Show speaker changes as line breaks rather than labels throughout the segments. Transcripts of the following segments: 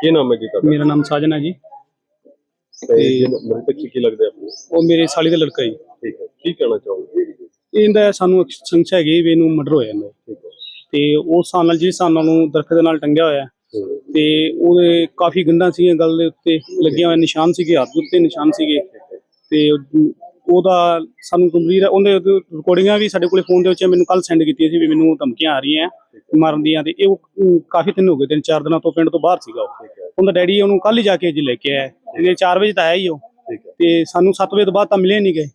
ਕੀ ਨਾਮ ਹੈ ਜੀ ਤੁਹਾਡਾ?
ਮੇਰਾ ਨਾਮ ਸਾਜਨ ਹੈ ਜੀ।
ਤੇ ਮ੍ਰਿਤਕ ਜੀ ਕੀ ਲੱਗਦਾ ਆਪਣੀ?
ਉਹ ਮੇਰੇ ਸਾਲੀ ਦਾ ਲੜਕਾ ਜੀ।
ਠੀਕ ਹੈ। ਕੀ ਕਹਿਣਾ ਚਾਹੋਗੇ?
ਇਹਦਾ ਸਾਨੂੰ ਇੱਕ ਸੰਸ਼ਾ ਹੈਗੀ ਵੀ ਇਹਨੂੰ ਮਰਡਰ ਹੋਇਆ
ਠੀਕ ਹੈ।
ਤੇ ਉਸ ਹਿਸਾਬ ਨਾਲ ਜਿਸ ਹਿਸਾਬ ਨਾਲ ਉਹਨੂੰ ਦਰਖਤ ਦੇ ਨਾਲ ਟੰਗਿਆ ਹੋਇਆ। ਤੇ ਉਹਦੇ ਕਾਫੀ ਗੰਢਾਂ ਸੀਗੀਆਂ ਗਲ ਦੇ ਉੱਤੇ ਲੱਗੀਆਂ ਹੋਏ ਨਿਸ਼ਾਨ ਸੀਗੇ ਹੱਥ ਉੱਤੇ ਨਿਸ਼ਾਨ ਸੀਗੇ। ਤੇ ਉਹਦਾ ਸਾਨੂੰ ਕੰਪਲੀਟ ਉਹਦੇ ਰਿਕਾਰਡਿੰਗਾਂ ਵੀ ਸਾਡੇ ਕੋਲੇ ਫੋਨ ਦੇ ਵਿੱਚ ਮੈਨੂੰ ਕੱਲ ਸੈਂਡ ਕੀਤੀਆਂ ਸੀ ਵੀ ਮੈਨੂੰ ਧਮਕੀਆਂ ਆ ਰਹੀਆਂ ਮਾਰਨ ਦੀਆਂ ਤੇ ਇਹ ਕਾਫੀ ਦਿਨ ਹੋ ਗਏ ਤਿੰਨ ਚਾਰ ਦਿਨਾਂ ਤੋਂ ਪਿੰਡ ਤੋਂ ਬਾਹਰ ਸੀਗਾ ਉਹ। ਉਹਦਾ ਡੈਡੀ ਉਹਨੂੰ ਕੱਲ ਹੀ ਜਾ ਕੇ ਅੱਜ ਲੈ ਕੇ ਆਇਆ ਇਹਨੇ 4 ਵਜੇ ਤਾਂ ਆਇਆ ਹੀ ਉਹ। ਤੇ ਸਾਨੂੰ 7 ਵਜੇ ਤੋਂ ਬਾਅਦ ਤਾਂ ਮਿਲੇ ਨਹੀਂ ਗਏ।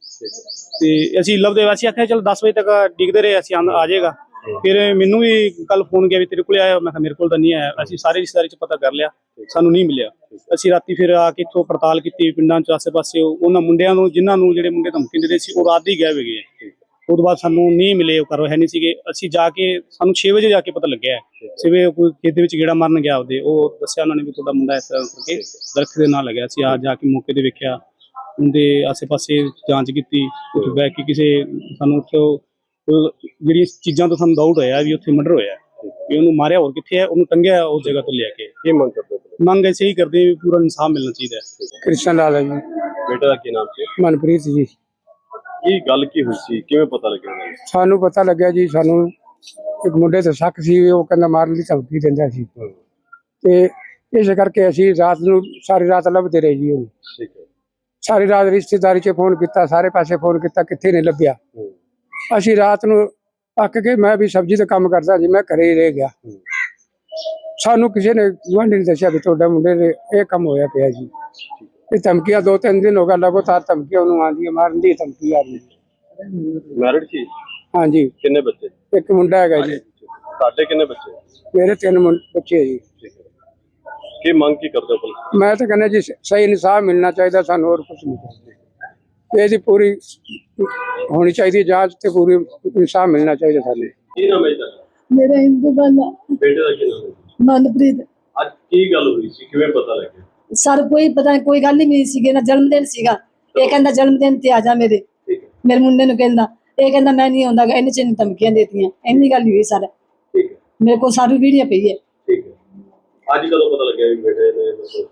ਤੇ ਅਸੀਂ ਲੱਭਦੇ ਅਸੀਂ ਆਖਿਆ ਚਲ 10 ਵਜੇ ਤੱਕ ਡਿੱਗਦੇ ਰਹੇ ਅਸੀਂ ਆ ਜਾਏਗਾ। ਫਿਰ ਮੈਨੂੰ ਵੀ ਕੱਲ ਫੋਨ ਗਿਆ ਵੀ ਤੇਰੇ ਕੋਲੇ ਆਇਆ ਮੈਂ ਕਿਹਾ ਮੇਰੇ ਕੋਲ ਤਾਂ ਨਹੀਂ ਆਇਆ। ਅਸੀਂ ਸਾਰੇ ਰਿਸ਼ਤੇਦਾਰੀ ਚ ਪਤਾ ਕਰ ਲਿਆ ਸਾਨੂੰ ਨਹੀਂ ਮਿਲਿਆ। ਅਸੀਂ ਰਾਤੀ ਫਿਰ ਆ ਕੇ ਇੱਥੋਂ ਪੜਤਾਲ ਕੀਤੀ ਪਿੰਡਾਂ ਚ ਆਸੇ-ਪਾਸੇ ਉਹਨਾਂ ਮੁੰਡਿਆਂ ਨੂੰ ਜਿਨ੍ਹਾਂ ਨੂੰ ਜਿਹੜੇ ਮੁੰਡੇ ਧਮਕੀ ਦਿੰਦੇ ਸੀ ਉਹ ਰਾਤ ਦੀ ਗਏ। ਹੋਏ ਗਏ ਉਹ ਤੋਂ ਬਾਅਦ ਸਾਨੂੰ ਨਹੀਂ ਮਿਲੇ ਉਹ ਕਰੋ ਹੈ ਨਹੀਂ ਸੀਗੇ। ਅਸੀਂ ਜਾ ਕੇ ਸਾਨੂੰ 6 ਵਜੇ ਜਾ ਕੇ ਪਤਾ ਲੱਗਿਆ। ਸਿਵੇ ਕੋਈ ਖੇਤ ਦੇ ਵਿੱਚ ਗੇੜਾ ਮਾਰਨ ਗਿਆ ਉਹਦੇ ਉਹ ਦੱਸਿਆ ਉਹਨਾਂ ਨੇ ਵੀ ਤੁਹਾਡਾ ਮੁੰਡਾ ਇਸ ਤਰ੍ਹਾਂ ਕਰਕੇ ਦਰਖਤ ਦੇ ਨਾਲ ਲੱਗਿਆ। ਸੀ ਆ ਜਾ ਕੇ ਮੌਕੇ ਤੇ ਵੇਖਿਆ। ਉਹਦੇ ਆਸੇ-ਪਾਸੇ ਜਾਂਚ ਕੀਤੀ। ਬੈ ਕੇ ਕਿਸੇ ਸਾਨੂੰ ਉੱਥੇ ਜਿਹੜੀਆਂ ਚੀਜ਼ਾਂ ਤੋਂ ਸਾਨੂੰ ਡਾਊਟ ਹੋਇਆ ਵੀ ਉੱਥੇ ਮਰਡਰ ਹੋਇਆ ਵੀ ਉਹਨੂੰ ਮਾਰਿਆ ਹੋਰ ਕਿੱਥੇ ਹੈ ਉਹਨੂੰ ਟੰਗਿਆ ਉਸ ਜਗ੍ਹਾ ਤੋਂ ਲਿਆ ਕੇ।
ਕੀ ਮੰਗ ਕਰਦੇ
ਮੰਗ ਐਸੇ ਹੀ ਕਰਦੇ ਹਾਂ ਵੀ ਪੂਰਾ ਇਨਸਾਫ ਮਿਲਣਾ ਚਾਹੀਦਾ ਹੈ।
ਕ੍ਰਿਸ਼ਨ ਲਾਲ ਹੈ ਜੀ।
ਬੇਟੇ ਦਾ ਕੀ ਨਾਮ ਸੀ?
ਮਨਪ੍ਰੀਤ ਜੀ।
ਕੀ ਗੱਲ ਕੀ ਹੋਈ ਸੀ? ਕਿਵੇਂ ਪਤਾ ਲੱਗਿਆ?
ਸਾਨੂੰ ਪਤਾ ਲੱਗਿਆ ਜੀ ਸਾਨੂੰ ਇੱਕ ਮੁੰਡੇ ਤੇ ਸ਼ੱਕ ਸੀ ਉਹ ਕਹਿੰਦਾ ਮਾਰਨ ਦੀ ਧਮਕੀ ਦਿੰਦਾ ਸੀ। ਤੇ ਇਸ ਕਰਕੇ ਅਸੀਂ ਰਾਤ ਨੂੰ ਸਾਰੀ ਰਾਤ ਲੱਭਦੇ ਰਹੇ ਜੀ ਉਹਨੂੰ।
ਠੀਕ ਹੈ।
ਸਾਰੀ ਰਾਤ ਰਿਸ਼ਤੇਦਾਰੀ 'ਚ ਫੋਨ ਕੀਤਾ ਸਾਰੇ ਪਾਸੇ ਫੋਨ ਕੀਤਾ ਕਿੱਥੇ ਨਹੀਂ ਲੱਭਿਆ। ਅਸੀਂ ਰਾਤ ਨੂੰ ਅੱਕ ਕੇ ਮੈਂ ਵੀ ਸਬਜ਼ੀ ਦਾ ਕੰਮ ਕਰਦਾ ਜੀ ਮੈਂ ਘਰੇ ਹੀ ਰਹਿ ਗਿਆ। ਸਾਨੂੰ ਕਿਸੇ ਨੇ ਗੁਆਂਢੀ ਨੇ ਦੱਸਿਆ ਵੀ ਤੁਹਾਡੇ ਮੁੰਡੇ ਦੇ ਇਹ ਕੰਮ ਹੋਇਆ ਪਿਆ ਜੀ। ਇਹ ਧਮਕੀਆਂ ਦੋ ਤਿੰਨ ਦਿਨ ਹੋ ਗਏ ਲਗਾਤਾਰ ਧਮਕੀਆਂ ਉਹਨੂੰ ਆਉਂਦੀਆਂ ਮਾਰਨ ਦੀ ਧਮਕੀ ਆ ਰਹੀ।
ਮੈਰਿਡ ਸੀ?
ਹਾਂਜੀ।
ਕਿੰਨੇ ਬੱਚੇ?
ਇੱਕ ਮੁੰਡਾ ਹੈਗਾ ਜੀ।
ਤੁਹਾਡੇ ਕਿੰਨੇ ਬੱਚੇ?
ਮੇਰੇ ਤਿੰਨ ਮੁੰ- ਬੱਚੇ ਜੀ।
ਕੀ ਮੰਗ ਕੀ ਕਰਦੇ ਹੋ?
ਮੈਂ ਤਾਂ ਕਹਿੰਦਾ ਜੀ ਸਹੀ ਇਨਸਾਫ ਮਿਲਣਾ ਚਾਹੀਦਾ ਸਾਨੂੰ ਹੋਰ ਕੁਝ ਨਹੀਂ ਚਾਹੀਦਾ। ਇਹਦੀ ਪੂਰੀ ਹੋਣੀ ਚਾਹੀਦੀ ਹੈ ਜਾਂਚ ਤੇ ਪੂਰੀ ਇਨਸਾਫ ਮਿਲਣਾ ਚਾਹੀਦਾ ਸਾਨੂੰ।
ਕੀ ਨਾਮ ਹੈ ਜੀ ਤੁਹਾਡਾ?
ਮੇਰਾ ਹਿੰਦੂ ਬੰਦਾ
ਬੇਟੇ ਦਾ ਕੀ ਨਾਮ ਹੈ?
ਮਨਪ੍ਰੀਤ।
ਅੱਜ ਕੀ ਗੱਲ ਹੋਈ ਸੀ? ਕਿਵੇਂ ਪਤਾ ਲੱਗਿਆ?
ਸਰ ਕੋਈ ਪਤਾ ਨਹੀਂ ਕੋਈ ਗੱਲ ਨਹੀਂ ਮਿਲੀ ਸੀਗੀ। ਨਾ ਜਨਮ ਦਿਨ ਸੀਗਾ। ਇਹ ਕਹਿੰਦਾ ਜਨਮ ਦਿਨ ਤੇ ਆ ਜਾ ਮੇਰੇ।
ਠੀਕ ਹੈ।
ਮੇਰੇ ਮੁੰਡੇ ਨੂੰ ਕਹਿੰਦਾ ਇਹ ਕਹਿੰਦਾ ਮੈਂ ਨਹੀਂ ਆਉਂਦਾ ਗਾ, ਇਹਨੇ ਚਿੰਨ ਧਮਕੀਆਂ ਦੇਤੀਆਂ। ਇੰਨੀ ਗੱਲ ਹੀ ਹੋਈ ਸਰ।
ਠੀਕ ਹੈ।
ਮੇਰੇ ਕੋਲ ਸਾਰੀ ਵੀਡੀਓ ਪਈ ਹੈ।
ਠੀਕ ਹੈ। ਅੱਜ ਕਦੋਂ ਪਤਾ ਲੱਗਿਆ ਵੀ ਬੇਟੇ ਨੇ ਮਤਲਬ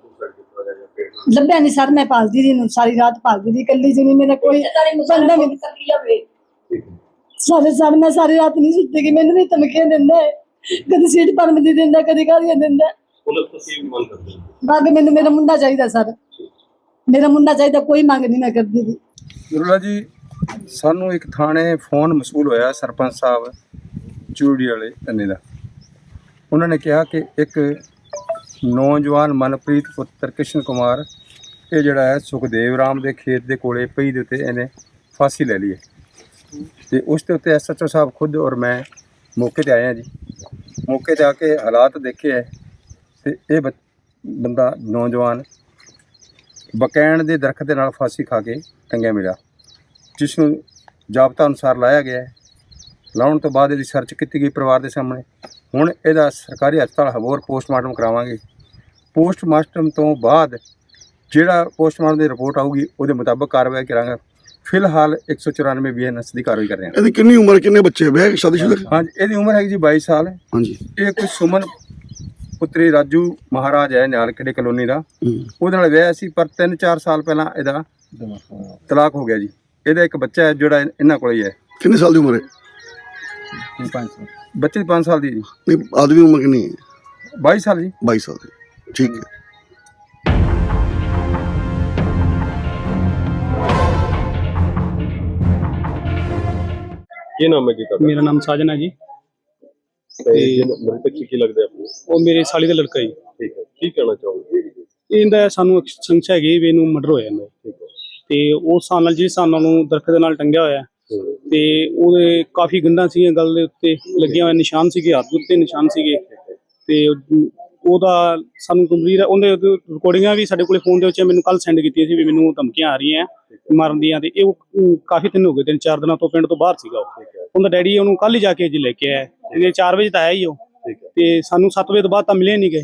ਲੱਭਿਆ ਨਹੀਂ ਸਰ ਮੈਂ ਪਾਲਦੀ ਰਹੀ ਨੂੰ ਸਾਰੀ ਰਾਤ ਪਾਲਦੀ ਰਹੀ ਇਕੱਲੀ ਜਿਹੀ ਮੇਰਾ ਕੋਈ ਬੰਦਾ ਨਹੀਂ
ਠੀਕ ਹੈ।
ਸਾਰੇ ਸਰ ਮੈਂ ਸਾਰੀ ਰਾਤ ਨਹੀਂ ਸੁੱਤੀ ਕਿ ਮੈਨੂੰ ਵੀ ਧਮਕੀਆਂ ਦਿੰਦਾ ਹੈ ਕਦੀ ਸੀਟ ਪਰ ਦੀ ਦਿੰਦਾ ਕਦੀ ਗਾਲੀਆਂ ਦਿੰਦਾ।
ਪੁਲਿਸ ਮੰਗ ਕਰਦੇ
ਮੈਨੂੰ ਮੇਰਾ ਮੁੰਡਾ ਚਾਹੀਦਾ ਸਰ। ਮੇਰਾ ਮੁੰਡਾ ਚਾਹੀਦਾ ਕੋਈ ਮੰਗ ਨਹੀਂ ਮੈਂ ਕਰਦੀ ਸੀ
ਗੁਰੂਲਾ ਜੀ ਸਾਨੂੰ ਇੱਕ ਥਾਣੇ ਫੋਨ ਮਸੂਲ ਹੋਇਆ ਸਰਪੰਚ ਸਾਹਿਬ ਚੂੜੀ ਵਾਲੇ ਧੰਨੇ ਦਾ। ਉਹਨਾਂ ਨੇ ਕਿਹਾ ਕਿ ਇੱਕ ਨੌਜਵਾਨ ਮਨਪ੍ਰੀਤ ਪੁੱਤਰ ਕ੍ਰਿਸ਼ਨ ਕੁਮਾਰ, ਇਹ ਜਿਹੜਾ ਹੈ ਸੁਖਦੇਵ ਰਾਮ ਦੇ ਖੇਤ ਦੇ ਕੋਲੇ ਪਈ ਦੇ ਉੱਤੇ ਇਹਨੇ ਫਾਂਸੀ ਲੈ ਲਈ ਹੈ। ਤੇ ਉਸ ਦੇ ਉੱਤੇ ਐਸਐਚਓ ਸਾਹਿਬ ਖੁਦ ਔਰ ਮੈਂ ਮੌਕੇ ਤੇ ਆਏ ਹਾਂ ਜੀ। ਮੌਕੇ ਤੇ ਆ ਕੇ ਹਾਲਾਤ ਦੇਖੇ ਹੈ ਤੇ ਇਹ ਬੱਚ- ਬੰਦਾ ਨੌਜਵਾਨ ਬਕੈਣ ਦੇ ਦਰਖਤ ਦੇ ਨਾਲ ਫਾਂਸੀ ਖਾ ਕੇ ਟੰਗਿਆ ਮਿਲਿਆ, ਜਿਸ ਨੂੰ ਜਾਬਤਾ ਅਨੁਸਾਰ ਲਾਇਆ ਗਿਆ ਹੈ। ਲਾਉਣ ਤੋਂ ਬਾਅਦ ਇਹਦੀ ਸਰਚ ਕੀਤੀ ਗਈ ਪਰਿਵਾਰ ਦੇ ਸਾਹਮਣੇ। ਹੁਣ ਇਹਦਾ ਸਰਕਾਰੀ ਹਸਪਤਾਲ ਹਬੋਰ ਪੋਸਟਮਾਰਟਮ ਕਰਾਵਾਂਗੇ। ਪੋਸਟਮਾਰਟਮ ਤੋਂ ਬਾਅਦ ਜਿਹੜਾ ਪੋਸਟਮਾਰਟਮ ਦੀ ਰਿਪੋਰਟ ਆਊਗੀ ਉਹਦੇ ਮੁਤਾਬਕ ਕਾਰਵਾਈ ਕਰਾਂਗੇ। ਫਿਲਹਾਲ 194 ਬੀਐਨਐਸ ਦੀ ਕਾਰਵਾਈ ਕਰ ਰਹੇ ਹਾਂ।
ਇਹਦੀ ਕਿੰਨੀ ਉਮਰ ਕਿੰਨੇ ਬੱਚੇ ਵਿਆਹ ਸ਼ਾਦੀशुदा
ਹਾਂਜੀ ਇਹਦੀ ਉਮਰ ਹੈਗੀ ਜੀ 22 ਸਾਲ।
ਹਾਂਜੀ।
ਇਹ ਕੋਈ ਸੁਮਨ ਪੁੱਤਰੀ ਰਾਜੂ ਮਹਾਰਾਜ ਹੈ ਨਿਹਾਲ ਕਿਹੜੇ ਕਲੋਨੀ ਦਾ। ਉਹਦੇ ਨਾਲ ਵਿਆਹ ਸੀ ਪਰ 3-4 ਸਾਲ ਪਹਿਲਾਂ ਇਹਦਾ ਤਲਾਕ ਹੋ ਗਿਆ ਜੀ। ਇਹਦਾ ਇੱਕ ਬੱਚਾ ਹੈ ਜਿਹੜਾ ਇਹਨਾਂ ਕੋਲ ਹੀ ਹੈ।
ਕਿੰਨੇ ਸਾਲ ਦੀ ਉਮਰ ਹੈ?
ਬੱਚੇ ਦੀ 5 ਸਾਲ ਦੀ ਜੀ।
ਨਹੀਂ ਆਦਮੀ ਉਮਰ ਕਿੰਨੀ ਹੈ?
22 ਸਾਲ ਜੀ।
22 ਸਾਲ ਦੀ। ਠੀਕ ਹੈ।
ਕੀ ਨਾਮ ਹੈ ਜੀ ਤੁਹਾਡਾ?
ਮੇਰਾ ਨਾਮ ਸਾਜਨ ਹੈ ਜੀ।
ਤੇ ਜਿਹਨ- ਮ੍ਰਿਤਕ ਕੀ ਲੱਗਦਾ ਆਪਣੀ?
ਉਹ ਮੇਰੇ ਸਾਲੀ ਦਾ ਲੜਕਾ ਜੀ।
ਠੀਕ ਹੈ। ਕੀ ਕਹਿਣਾ ਚਾਹੋਗੇ?
ਇਹਦਾ ਸਾਨੂੰ ਇੱਕ ਸੰਸ਼ਾ ਹੈਗੀ ਵੀ ਇਹਨੂੰ ਮਰਡਰ ਹੋਇਆ
ਠੀਕ ਹੈ।
ਤੇ ਉਸ ਹਿਸਾਬ ਨਾਲ ਨਾਲ ਉਹਨੂੰ ਦਰਖਤ ਦੇ ਨਾਲ ਟੰਗਿਆ ਹੋਇਆ ਹੈ। ਤੇ ਉਹਦੇ ਕਾਫੀ ਗੰਢਾਂ ਸੀਗੀਆਂ ਗਲ ਦੇ ਉੱਤੇ। ਲੱਗੀਆਂ ਹੋਏ ਨਿਸ਼ਾਨ ਸੀਗੇ ਹੱਥ ਉੱਤੇ ਨਿਸ਼ਾਨ ਸੀਗੇ। ਤੇ ਉਹ- ਉਹਦਾ ਸਾਨੂੰ ਕੰਪਲੀਟ ਉਹਦੇ ਰਿਕਾਰਡਿੰਗਾਂ ਵੀ ਸਾਡੇ ਕੋਲੇ ਫੋਨ ਦੇ ਵਿੱਚ ਮੈਨੂੰ ਕੱਲ ਸੈਂਡ ਕੀਤੀਆਂ ਸੀ ਵੀ ਮੈਨੂੰ ਧਮਕੀਆਂ ਆ ਰਹੀਆਂ ਮਾਰਨ ਦੀਆਂ ਤੇ ਇਹ ਕਾਫੀ ਦਿਨ ਹੋ ਗਏ ਤਿੰਨ ਚਾਰ ਦਿਨਾਂ ਤੋਂ ਪਿੰਡ ਤੋਂ ਬਾਹਰ ਸੀਗਾ ਉਹ। ਉਹਦਾ ਡੈਡੀ ਉਹਨੂੰ ਕੱਲ ਹੀ ਜਾ ਕੇ ਅੱਜ ਲੈ ਕੇ ਆਇਆ। ਇਹਨੇ 4 ਵਜੇ ਤਾਂ ਆਇਆ ਹੀ ਉਹ। ਤੇ ਸਾਨੂੰ 7 ਵਜੇ ਤੋਂ ਬਾਅਦ ਤਾਂ ਮਿਲੇ ਨਹੀਂ ਗਏ।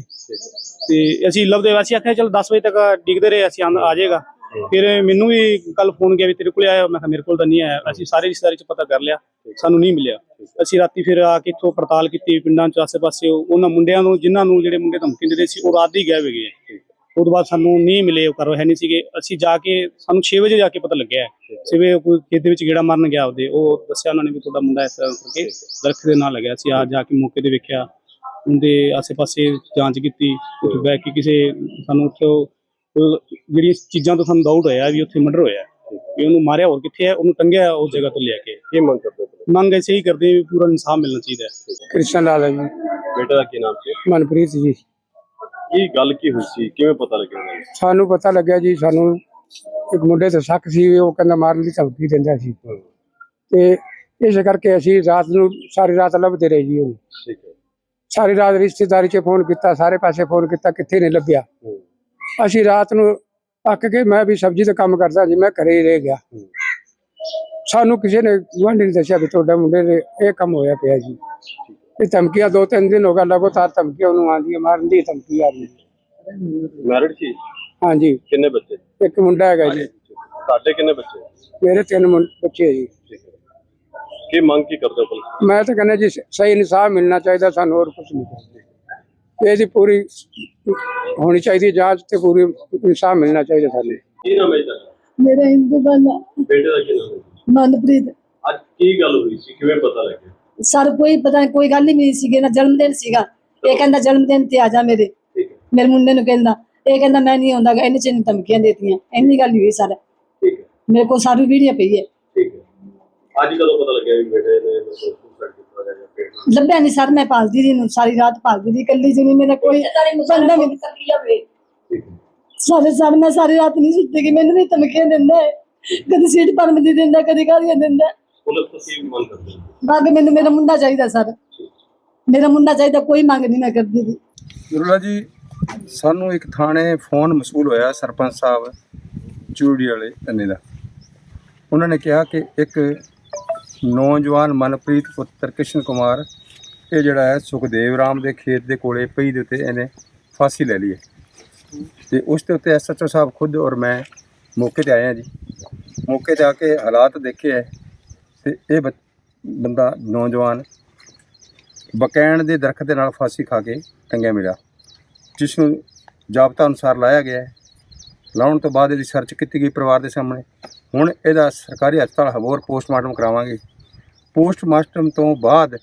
ਤੇ ਅਸੀਂ ਲੱਭਦੇ ਅਸੀਂ ਆਖਿਆ ਚਲ 10 ਵਜੇ ਤੱਕ ਡਿੱਗਦੇ ਰਹੇ ਅਸੀਂ ਆ ਜਾਏਗਾ। ਫਿਰ ਮੈਨੂੰ ਵੀ ਕੱਲ ਫੋਨ ਗਿਆ ਵੀ ਤੇਰੇ ਕੋਲੇ ਆਇਆ ਮੈਂ ਕਿਹਾ ਮੇਰੇ ਕੋਲ ਤਾਂ ਨਹੀਂ ਆਇਆ। ਅਸੀਂ ਸਾਰੇ ਰਿਸ਼ਤੇਦਾਰੀ ਚ ਪਤਾ ਕਰ ਲਿਆ ਸਾਨੂੰ ਨਹੀਂ ਮਿਲਿਆ। ਅਸੀਂ ਰਾਤੀ ਫਿਰ ਆ ਕੇ ਇੱਥੋਂ ਪੜਤਾਲ ਕੀਤੀ ਪਿੰਡਾਂ ਚ ਆਸੇ-ਪਾਸੇ ਉਹ- ਉਹਨਾਂ ਮੁੰਡਿਆਂ ਨੂੰ ਜਿਨ੍ਹਾਂ ਨੂੰ ਜਿਹੜੇ ਮੁੰਡੇ ਧਮਕੀ ਦਿੰਦੇ ਸੀ ਉਹ ਰਾਤ ਹੀ ਗਏ ਹੋਏ ਉਹ ਤੋਂ ਬਾਅਦ ਸਾਨੂੰ ਨਹੀਂ ਮਿਲੇ ਉਹ ਕਰੋ ਹੈ ਨਹੀਂ ਸੀਗੇ। ਅਸੀਂ ਜਾ ਕੇ ਸਾਨੂੰ 6 ਵਜੇ ਜਾ ਕੇ ਪਤਾ ਲੱਗਿਆ। ਸਿਵੇ ਕੋਈ ਖੇਤ ਦੇ ਵਿੱਚ ਗੇੜਾ ਮਾਰਨ ਗਿਆ ਉਹਦੇ ਉਹ ਦੱਸਿਆ ਉਹਨਾਂ ਨੇ ਵੀ ਤੁਹਾਡਾ ਮੁੰਡਾ ਇਸ ਤਰ੍ਹਾਂ ਕਰਕੇ ਦਰਖਤ ਦੇ ਨਾਲ ਲੱਗਿਆ ਸੀ ਆ ਜਾ ਕੇ ਮੌਕੇ ਤੇ ਵੇਖਿਆ। ਉਹਦੇ ਆਸੇ-ਪਾਸੇ ਜਾਂਚ ਕੀਤੀ। ਉੱਥੇ ਬੈ ਕੇ ਕਿਸੇ ਸਾਨੂੰ ਉੱਥੇ ਜਿਹੜੀਆਂ ਚੀਜ਼ਾਂ ਤੋਂ ਸਾਨੂੰ ਡਾਊਟ ਹੋਇਆ ਵੀ ਉੱਥੇ ਮਰਡਰ ਹੋਇਆ ਵੀ ਉਹਨੂੰ ਮਾਰਿਆ ਹੋਰ ਕਿੱਥੇ ਹੈ ਉਹਨੂੰ ਟੰਗਿਆ ਉਸ ਜਗ੍ਹਾ ਤੋਂ ਲਿਆ ਕੇ।
ਕੀ ਮੰਗ ਕਰਦੇ
ਮੰਗ ਐਸੇ ਹੀ ਕਰਦੇ ਵੀ ਪੂਰਾ ਇਨਸਾਫ ਮਿਲਣਾ ਚਾਹੀਦਾ ਹੈ।
ਕ੍ਰਿਸ਼ਨ ਲਾਲ ਹੈ ਜੀ।
ਬੇਟੇ ਦਾ ਕੀ ਨਾਮ ਸੀ?
ਮਨਪ੍ਰੀਤ ਜੀ।
ਕੀ ਗੱਲ ਕੀ ਹੋਈ ਸੀ? ਕਿਵੇਂ ਪਤਾ ਲੱਗਿਆ
ਸਾਨੂੰ ਪਤਾ ਲੱਗਿਆ ਜੀ ਸਾਨੂੰ ਇੱਕ ਮੁੰਡੇ ਤੇ ਸ਼ੱਕ ਸੀ ਉਹ ਕਹਿੰਦਾ ਮਾਰਨ ਦੀ ਧਮਕੀ ਦਿੰਦਾ ਸੀ। ਤੇ ਇਸ ਕਰਕੇ ਅਸੀਂ ਰਾਤ ਨੂੰ ਸਾਰੀ ਰਾਤ ਲੱਭਦੇ ਰਹੇ ਜੀ ਉਹਨੂੰ।
ਠੀਕ ਹੈ।
ਸਾਰੀ ਰਾਤ ਰਿਸ਼ਤੇਦਾਰੀ 'ਚ ਫੋਨ ਕੀਤਾ ਸਾਰੇ ਪਾਸੇ ਫੋਨ ਕੀਤਾ ਕਿੱਥੇ ਨਹੀਂ ਲੱਭਿਆ। ਅਸੀਂ ਰਾਤ ਨੂੰ ਅੱਕ ਕੇ ਮੈਂ ਵੀ ਸਬਜ਼ੀ ਦਾ ਕੰਮ ਕਰਦਾ ਸੀ ਮੈਂ ਘਰੇ ਹੀ ਰਹਿ ਗਿਆ। ਸਾਨੂੰ ਕਿਸੇ ਨੇ ਗੁਆਂਢੀ ਨੇ ਦੱਸਿਆ ਵੀ ਤੁਹਾਡੇ ਮੁੰਡੇ ਦੇ ਇਹ ਕੰਮ ਹੋਇਆ ਪਿਆ ਜੀ। ਤੇ ਧਮਕੀਆਂ ਦੋ ਤਿੰਨ ਦਿਨ ਹੋ ਗਿਆ ਲਗਾਤਾਰ ਧਮਕੀਆਂ ਉਹਨੂੰ ਆਉਂਦੀਆਂ ਮਾਰਨ ਦੀ ਧਮਕੀ ਆ ਰਹੀ
ਮੈਰਿਡ ਸੀ?
ਹਾਂਜੀ।
ਕਿੰਨੇ ਬੱਚੇ?
ਇੱਕ ਮੁੰਡਾ ਹੈਗਾ ਜੀ।
ਤੁਹਾਡੇ ਕਿੰਨੇ ਬੱਚੇ?
ਮੇਰੇ ਤਿੰਨ ਬੱਚੇ ਆ ਜੀ।
ਹੈ। ਕੀ ਮੰਗ ਕੀ ਕਰਦੇ ਹੋ
ਮੈਂ ਤਾਂ ਕਹਿੰਦਾ ਜੀ ਸਹੀ ਇਨਸਾਫ ਮਿਲਣਾ ਚਾਹੀਦਾ ਸਾਨੂੰ ਹੋਰ ਕੁਝ ਨਹੀਂ ਚਾਹੀਦਾ। ਇਹਦੀ ਪੂਰੀ ਹੋਣੀ ਚਾਹੀਦੀ ਜਾਂਚ ਤੇ ਪੂਰੀ ਇਨਸਾਫ ਮਿਲਣਾ ਚਾਹੀਦਾ ਸਾਨੂੰ।
ਕੀ ਨਾਮ ਹੈ ਤੁਹਾਡਾ?
ਮੇਰਾ ਹਿੰਦੂ ਬੰਦਾ।
ਬੇਟੇ ਦਾ ਕੀ ਨਾਮ ਹੈ?
ਮਨਪ੍ਰੀਤ।
ਅੱਜ ਕੀ ਗੱਲ ਹੋਈ ਸੀ? ਕਿਵੇਂ ਪਤਾ ਲੱਗਿਆ?
ਸਰ ਕੋਈ ਪਤਾ ਕੋਈ ਗੱਲ ਨਹੀਂ ਮਿਲੀ ਸੀਗੀ ਨਾ ਜਨਮ ਦਿਨ ਸੀਗਾ। ਇਹ ਕਹਿੰਦਾ ਜਨਮ ਦਿਨ ਤੇ ਆ ਜਾ ਮੇਰੇ।
ਠੀਕ ਹੈ।
ਮੇਰੇ ਮੁੰਡੇ ਨੂੰ ਕਹਿੰਦਾ ਇਹ ਕਹਿੰਦਾ ਮੈਂ ਨਹੀਂ ਆਉਂਦਾ ਇਹਨੇ ਚਿੰਨ ਧਮਕੀਆਂ ਦੇਤੀਆਂ। ਇੰਨੀ ਗੱਲ ਹੋਈ ਸਰ।
ਠੀਕ ਹੈ।
ਮੇਰੇ ਕੋਲ ਸਾਰੀ ਵੀਡੀਓ ਪਈ ਹੈ।
ਠੀਕ ਹੈ। ਅੱਜ ਕਦੋਂ ਪਤਾ ਲੱਗਿਆ ਵੀ ਬੇਟੇ ਨੇ
ਲੱਭਿਆ ਨਹੀਂ ਸਰ ਮੈਂ ਪਾਲਦੀ ਰਹੀ ਨੂੰ ਸਾਰੀ ਰਾਤ ਪਾਲਦੀ ਰਹੀ ਕੱਲੀ ਜਿਹੀ ਮੇਰਾ ਕੋਈ ਬੰਦਾ ਸਾਰੇ ਸਰ ਮੈਂ ਸਾਰੀ ਰਾਤ ਨਹੀਂ ਸੁੱਤੀ ਕਿ ਮੈਨੂੰ ਵੀ ਧਮਕੀਆਂ ਦਿੰਦਾ ਹੈ। ਕਦੇ ਸੀਟ ਪਰ ਦੀ ਦਿੰਦਾ ਕਦੇ ਗਾਲੀਆਂ ਦਿੰਦਾ।
ਪੁਲਿਸ ਮੰਗ ਕਰਦੇ
ਮੰਗ ਮੈਨੂੰ ਮੇਰਾ ਮੁੰਡਾ ਚਾਹੀਦਾ ਸਰ। ਮੇਰਾ ਮੁੰਡਾ ਚਾਹੀਦਾ ਕੋਈ ਮੰਗ ਨਹੀਂ ਮੈਂ ਕਰਦੀ ਸੀ
ਗੁਰੂਲਾ ਜੀ ਸਾਨੂੰ ਇੱਕ ਥਾਣੇ ਫੋਨ ਮਸੂਲ ਹੋਇਆ ਸਰਪੰਚ ਸਾਹਿਬ ਚੂੜੀ ਵਾਲੇ ਤੰਨੇ ਦਾ। ਉਹਨਾਂ ਨੇ ਕਿਹਾ ਕਿ ਇੱਕ ਨੌਜਵਾਨ ਮਨਪ੍ਰੀਤ ਪੁੱਤਰ ਕ੍ਰਿਸ਼ਨ ਕੁਮਾਰ, ਇਹ ਜਿਹੜਾ ਹੈ ਸੁਖਦੇਵ ਰਾਮ ਦੇ ਖੇਤ ਦੇ ਕੋਲੇ ਪਈ ਦੇ ਉੱਤੇ ਇਹਨੇ ਫਾਂਸੀ ਲੈ ਲਈ ਹੈ। ਤੇ ਉਸ ਦੇ ਉੱਤੇ ਐਸਐਚਓ ਸਾਹਿਬ ਖੁਦ ਔਰ ਮੈਂ ਮੌਕੇ ਤੇ ਆਏ ਹਾਂ ਜੀ। ਮੌਕੇ ਤੇ ਆ ਕੇ ਹਾਲਾਤ ਦੇਖੇ ਹੈ ਤੇ ਇਹ ਬੱਚ- ਬੰਦਾ ਨੌਜਵਾਨ ਬਕੈਣ ਦੇ ਦਰਖਤ ਦੇ ਨਾਲ ਫਾਂਸੀ ਖਾ ਕੇ ਟੰਗਿਆ ਮਿਲਿਆ, ਜਿਸ ਨੂੰ ਜਾਬਤਾ ਅਨੁਸਾਰ ਲਾਇਆ ਗਿਆ ਹੈ। ਲਾਉਣ ਤੋਂ ਬਾਅਦ ਇਹਦੀ ਸਰਚ ਕੀਤੀ ਗਈ ਪਰਿਵਾਰ ਦੇ ਸਾਹਮਣੇ। ਹੁਣ ਇਹਦਾ ਸਰਕਾਰੀ ਹਸਪਤਾਲ ਹਬੋਰ ਪੋਸਟਮਾਰਟਮ ਕਰਾਵਾਂਗੇ। ਪੋਸਟਮਾਰਟਮ ਤੋਂ ਬਾਅਦ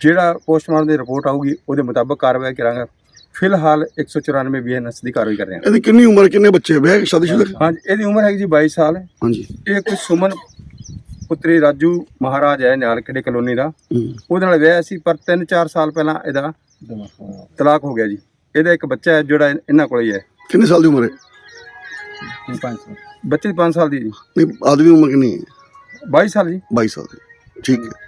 ਜਿਹੜਾ ਪੋਸਟਮਾਰਟਮ ਦੀ ਰਿਪੋਰਟ ਆਊਗੀ ਉਹਦੇ ਮੁਤਾਬਕ ਕਾਰਵਾਈ ਕਰਾਂਗੇ। ਫਿਲਹਾਲ 194 ਬੀਐਨਐਸ ਦੀ ਕਾਰਵਾਈ ਕਰ ਰਹੇ ਹਾਂ।
ਇਹਦੀ ਕਿੰਨੀ ਉਮਰ ਕਿੰਨੇ ਬੱਚੇ ਵਿਆਹ ਸ਼ਾਦੀशुदा?
ਹਾਂਜੀ ਇਹਦੀ ਉਮਰ ਹੈਗੀ ਜੀ 22 ਸਾਲ।
ਹਾਂਜੀ।
ਇਹ ਕੋਈ ਸੁਮਨ ਪੁੱਤਰੀ ਰਾਜੂ ਮਹਾਰਾਜ ਹੈ ਨਿਹਾਲ ਕਿਹੜੇ ਕਲੋਨੀ ਦਾ। ਉਹਦੇ ਨਾਲ ਵਿਆਹ ਸੀ ਪਰ 3-4 ਸਾਲ ਪਹਿਲਾਂ ਇਹਦਾ ਤਲਾਕ ਹੋ ਗਿਆ ਜੀ। ਇਹਦਾ ਇੱਕ ਬੱਚਾ ਹੈ ਜਿਹੜਾ ਇਹਨਾਂ ਕੋਲ ਹੀ ਹੈ।
ਕਿੰਨੇ ਸਾਲ ਦੀ ਉਮਰ ਹੈ?
ਬੱਚੇ ਦੀ 5 ਸਾਲ ਦੀ ਜੀ।
ਨਹੀਂ ਆਦਮੀ ਉਮਰ ਕਿੰਨੀ ਹੈ?
22 ਸਾਲ ਜੀ।
22 ਸਾਲ ਦੀ। ਠੀਕ ਹੈ।